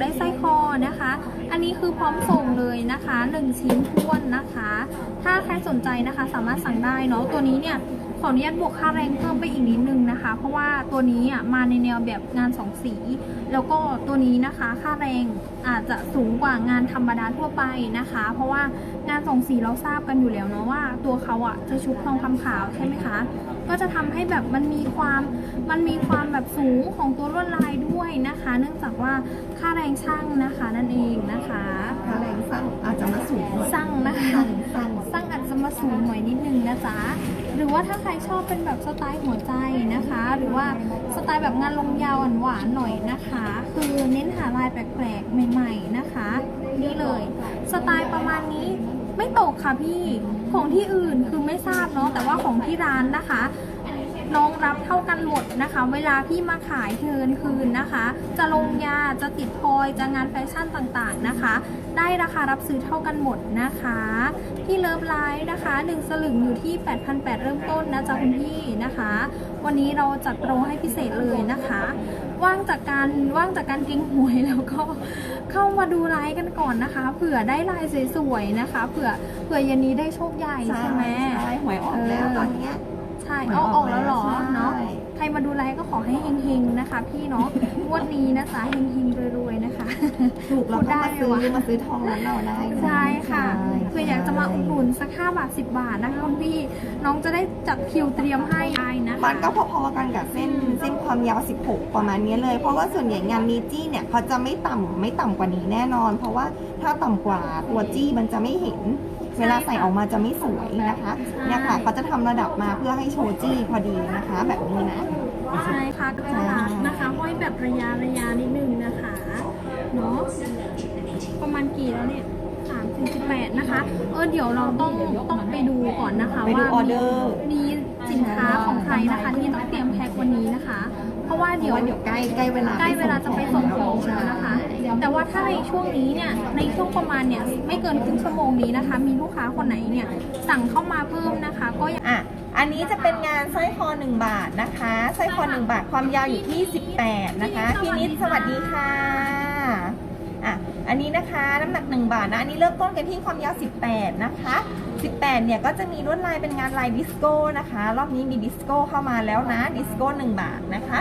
ได้ไส้คอนะคะ อันนี้คือพร้อมส่งเลยนะคะ 1 ชิ้นท้วนนะคะ ถ้าใครสนใจนะคะสามารถสั่งได้เนาะตัวนี้เนี่ยขออนุญาตบวกค่าแรงเพิ่มไปอีกนิดนึงนะคะ เพราะว่าตัวนี้อะมาในแนวแบบงานสองสี แล้วก็ตัวนี้นะคะค่าแรงอาจจะสูงกว่างานธรรมดาทั่วไปนะคะ เพราะว่างานสองสีเราทราบกันอยู่แล้วเนาะว่า ตัวเขาอะจะชุบทองคำขาวใช่ไหมคะ จะทำให้แบบมันมีความมันมีความแบบสูงของตัวลวดลายด้วยนะคะ เนื่องจากว่าค่าแรงช่างนะคะนั่นเองนะคะค่าแรงสั่งอาจจะมาสูงหน่อยสั่งนะคะสั่งสั่งสั่งอาจจะมาสูงหน่อยนิดนึงนะจ๊ะหรือว่าถ้าใครชอบเป็นแบบสไตล์หัวใจนะคะ หรือว่าสไตล์แบบงานลงยาวหวานๆหน่อยนะคะ คือเน้นหาลายแปลกๆใหม่ ๆนะคะนี่เลย สไตล์ประมาณนี้ ไม่ตกค่ะพี่ ของที่อื่นคือไม่ทราบเนาะแต่ว่าของที่ร้านนะคะ น้องรับเท่ากันหมดนะคะ เวลาพี่มาขายเทินคืนนะคะ จะลงยาจะติดพลอยจะงานแฟชั่นต่างๆนะคะ ได้ราคารับซื้อเท่ากันหมดนะคะที่เลิฟไลฟ์นะคะ1สลึงอยู่ที่ 8,800 เริ่มต้นนะจ๊ะคุณพี่นะคะ วันนี้เราจัดโปรให้พิเศษเลยนะคะว่างจากการว่างจากการเก็งหวยแล้วก็เข้ามาดูไลฟ์กันก่อนนะคะ เผื่อได้ลายสวยๆนะคะ เผื่อเผื่อเย็นนี้ได้โชคใหญ่ใช่ไหมใช่หวยออกแล้วตอนเนี้ยใช่เอาออกแล้ว มาดูไลฟ์ก็ขอให้เฮงๆนะคะ พี่เนาะงวดนี้นะจ๊ะเฮงๆรวยๆนะคะถูกเราก็มาซื้อพูดได้ไหมวะมาซื้อทองร้านเราได้นะใช่ค่ะใช่คืออยากจะมาอุดหนุนสัก5บาท10 บาทนะคะคุณพี่น้องจะได้จัดคิวเตรียมให้ได้นะคะมันก็พอๆกันกับเส้นเส้นความยาว 16 ประมาณนี้เลย เพราะว่าส่วนใหญ่งานมีจี้เนี่ยเขาจะไม่ต่ำไม่ต่ำกว่านี้แน่นอน เพราะว่าถ้าต่ำกว่าตัวจี้มันจะไม่เห็นเวลาใส่ออกมาจะไม่สวยนะคะ เนี่ยค่ะเขาจะทำระดับมาเพื่อให้โชว์จี้พอดีนะคะ แบบนี้นะ ใช่ค่ะก็น่ารักนะคะห้อยแบบระยะระยะนิดนึงนะคะเนาะประมาณกี่แล้วเนี่ยสามถึงสิบแปดนะคะ เออเดี๋ยวเราต้องต้องไปดูก่อนนะคะไปดูว่าออเดอร์มีสินค้าของใครนะคะที่ต้องเตรียมแพ็ควันนี้นะคะ เพราะว่าเดี๋เดี๋ยยววเดี๋ยวใกล้ใกล้เวลาใกล้เวลาจะไปส่งของใช่แล้วนะคะ แต่ว่าถ้าในช่วงนี้เนี่ยในช่วงประมาณเนี่ยไม่เกินครึ่งชั่วโมงนี้นะคะ มีลูกค้าคนไหนเนี่ยสั่งเข้ามาเพิ่มนะคะ ก็ยังอะ อันนี้จะเป็นงานสร้อยคอ 1 บาทนะคะสร้อยคอ 1 บาทความยาวอยู่ที่ 18 นะคะพี่นิดสวัสดีค่ะอะอันนี้นะคะน้ำหนัก 1 บาทนะอันนี้เริ่มต้นกันที่ความยาว 18 นะคะ 18 เนี่ยก็จะมีลวดลายเป็นงานลายดิสโก้นะคะ รอบนี้มีดิสโก้เข้ามาแล้วนะดิสโก้ 1 บาทนะคะ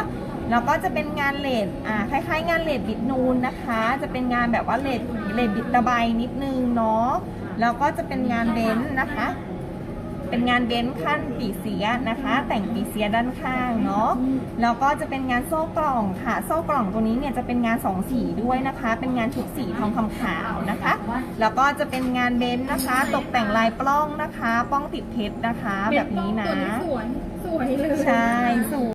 แล้วก็จะเป็นงานเลดอ่าคล้ายๆ งานเลดบิดนูนนะคะ จะเป็นงานแบบว่าเลดเลดบิดตะไบนิดนึงเนาะแล้วก็จะเป็นงานเบนซ์นะคะ เป็นงานเบนซ์ขั้นปีเสียนะคะ แต่งปีเสียด้านข้างเนาะแล้วก็จะเป็นงานโซ่กล่องค่ะ โซ่กล่องตัวนี้เนี่ยจะเป็นงานสองสีด้วยนะคะ เป็นงานชุดสีทองคำขาวนะคะ แล้วก็จะเป็นงานเบนซ์นะคะ ตกแต่งลายปล้องนะคะ ป้องติดเพชรนะคะ แบบนี้นะสวยสวยเลยใช่สวย